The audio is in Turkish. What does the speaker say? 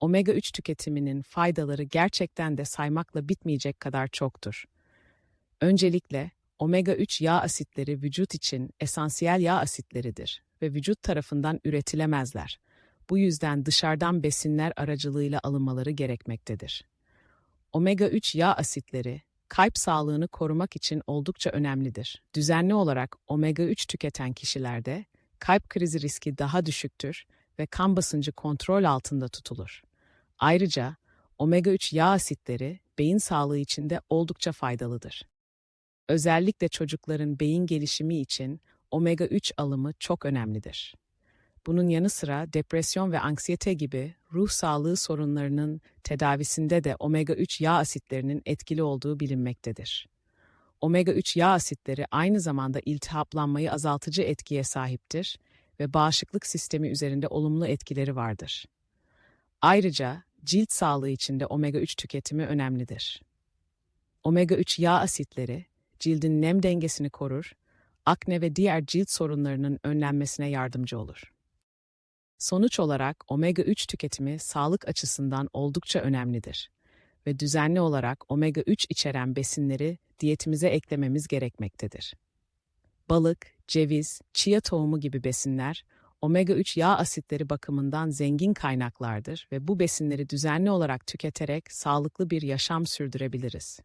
omega 3 tüketiminin faydaları gerçekten de saymakla bitmeyecek kadar çoktur. Öncelikle omega 3 yağ asitleri vücut için esansiyel yağ asitleridir ve vücut tarafından üretilemezler. Bu yüzden dışarıdan besinler aracılığıyla alınmaları gerekmektedir. Omega 3 yağ asitleri kalp sağlığını korumak için oldukça önemlidir. Düzenli olarak omega 3 tüketen kişilerde kalp krizi riski daha düşüktür ve kan basıncı kontrol altında tutulur. Ayrıca omega 3 yağ asitleri beyin sağlığı için de oldukça faydalıdır. Özellikle çocukların beyin gelişimi için omega 3 alımı çok önemlidir. Bunun yanı sıra depresyon ve anksiyete gibi ruh sağlığı sorunlarının tedavisinde de omega 3 yağ asitlerinin etkili olduğu bilinmektedir. Omega 3 yağ asitleri aynı zamanda iltihaplanmayı azaltıcı etkiye sahiptir ve bağışıklık sistemi üzerinde olumlu etkileri vardır. Ayrıca cilt sağlığı için de omega 3 tüketimi önemlidir. Omega 3 yağ asitleri cildin nem dengesini korur, akne ve diğer cilt sorunlarının önlenmesine yardımcı olur. Sonuç olarak omega 3 tüketimi sağlık açısından oldukça önemlidir ve düzenli olarak omega 3 içeren besinleri diyetimize eklememiz gerekmektedir. Balık, ceviz, chia tohumu gibi besinler omega 3 yağ asitleri bakımından zengin kaynaklardır ve bu besinleri düzenli olarak tüketerek sağlıklı bir yaşam sürdürebiliriz.